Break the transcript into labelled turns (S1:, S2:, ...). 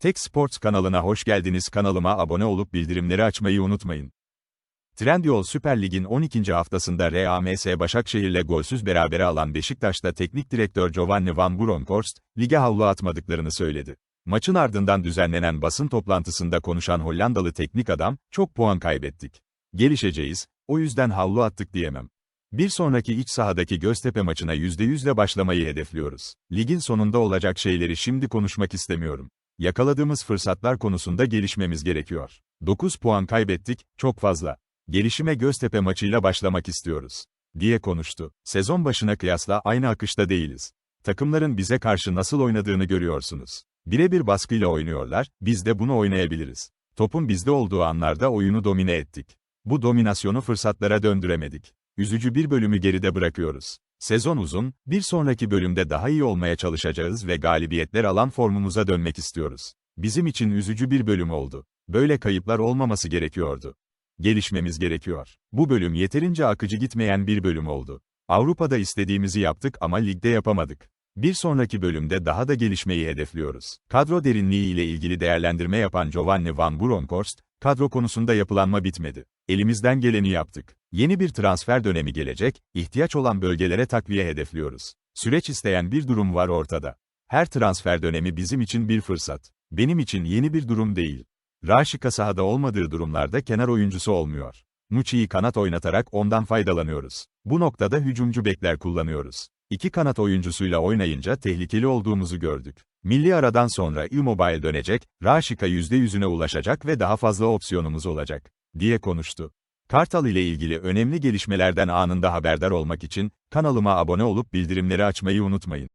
S1: Tek Sports kanalına hoş geldiniz. Kanalıma abone olup bildirimleri açmayı unutmayın. Trendyol Süper Lig'in 12. haftasında RAMS Başakşehir'le golsüz berabere alan Beşiktaş'ta teknik direktör Giovanni Van Bronckhorst, lige havlu atmadıklarını söyledi. Maçın ardından düzenlenen basın toplantısında konuşan Hollandalı teknik adam, çok puan kaybettik. Gelişeceğiz, o yüzden havlu attık diyemem. Bir sonraki iç sahadaki Göztepe maçına %100'le başlamayı hedefliyoruz. Ligin sonunda olacak şeyleri şimdi konuşmak istemiyorum. Yakaladığımız fırsatlar konusunda gelişmemiz gerekiyor. 9 puan kaybettik, çok fazla. Gelişime Göztepe maçıyla başlamak istiyoruz. diye konuştu. Sezon başına kıyasla aynı akışta değiliz. Takımların bize karşı nasıl oynadığını görüyorsunuz. Birebir baskıyla oynuyorlar, biz de bunu oynayabiliriz. Topun bizde olduğu anlarda oyunu domine ettik. Bu dominasyonu fırsatlara döndüremedik. Üzücü bir bölümü geride bırakıyoruz. Sezon uzun, bir sonraki bölümde daha iyi olmaya çalışacağız ve galibiyetler alan formumuza dönmek istiyoruz. Bizim için üzücü bir bölüm oldu. Böyle kayıplar olmaması gerekiyordu. Gelişmemiz gerekiyor. Bu bölüm yeterince akıcı gitmeyen bir bölüm oldu. Avrupa'da istediğimizi yaptık ama ligde yapamadık. Bir sonraki bölümde daha da gelişmeyi hedefliyoruz. Kadro derinliği ile ilgili değerlendirme yapan Giovanni Van Bronckhorst, kadro konusunda yapılanma bitmedi. Elimizden geleni yaptık. Yeni bir transfer dönemi gelecek, ihtiyaç olan bölgelere takviye hedefliyoruz. Süreç isteyen bir durum var ortada. Her transfer dönemi bizim için bir fırsat. Benim için yeni bir durum değil. Raşika sahada olmadığı durumlarda kenar oyuncusu olmuyor. Muçi'yi kanat oynatarak ondan faydalanıyoruz. Bu noktada hücumcu bekler kullanıyoruz. İki kanat oyuncusuyla oynayınca tehlikeli olduğumuzu gördük. Milli aradan sonra Immobile dönecek, Raşika %100'üne ulaşacak ve daha fazla opsiyonumuz olacak, diye konuştu. Kartal ile ilgili önemli gelişmelerden anında haberdar olmak için, kanalıma abone olup bildirimleri açmayı unutmayın.